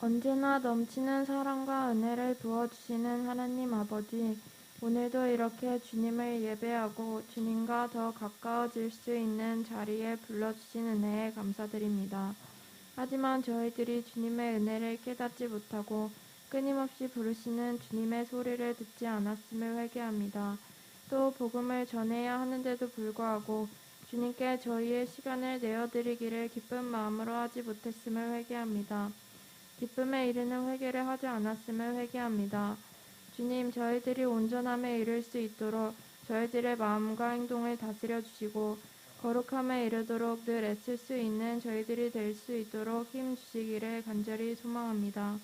언제나 넘치는 사랑과 은혜를 부어주시는 하나님 아버지, 오늘도 이렇게 주님을 예배하고 주님과 더 가까워질 수 있는 자리에 불러주신 은혜에 감사드립니다. 하지만 저희들이 주님의 은혜를 깨닫지 못하고 끊임없이 부르시는 주님의 소리를 듣지 않았음을 회개합니다. 또 복음을 전해야 하는데도 불구하고 주님께 저희의 시간을 내어드리기를 기쁜 마음으로 하지 못했음을 회개합니다. 기쁨에 이르는 회개를 하지 않았음을 회개합니다. 주님, 저희들이 온전함에 이를 수 있도록 저희들의 마음과 행동을 다스려 주시고 거룩함에 이르도록 늘 애쓸 수 있는 저희들이 될 수 있도록 힘 주시기를 간절히 소망합니다.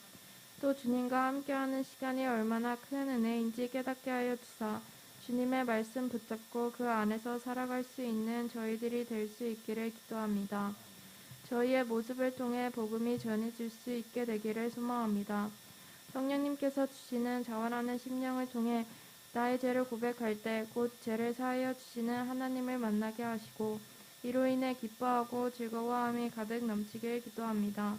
또 주님과 함께하는 시간이 얼마나 큰 은혜인지 깨닫게 하여 주사 주님의 말씀 붙잡고 그 안에서 살아갈 수 있는 저희들이 될 수 있기를 기도합니다. 저희의 모습을 통해 복음이 전해질 수 있게 되기를 소망합니다. 성령님께서 주시는 자원하는 심령을 통해 나의 죄를 고백할 때 곧 죄를 사하여 주시는 하나님을 만나게 하시고 이로 인해 기뻐하고 즐거워함이 가득 넘치길 기도합니다.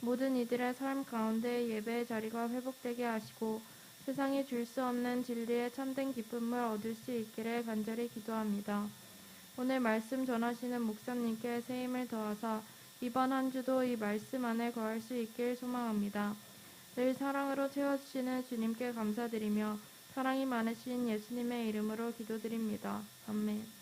모든 이들의 삶 가운데 예배의 자리가 회복되게 하시고 세상이 줄 수 없는 진리의 참된 기쁨을 얻을 수 있기를 간절히 기도합니다. 오늘 말씀 전하시는 목사님께 새 힘을 더하사 이번 한 주도 이 말씀 안에 거할 수 있길 소망합니다. 늘 사랑으로 채워주시는 주님께 감사드리며 사랑이 많으신 예수님의 이름으로 기도드립니다. 아멘.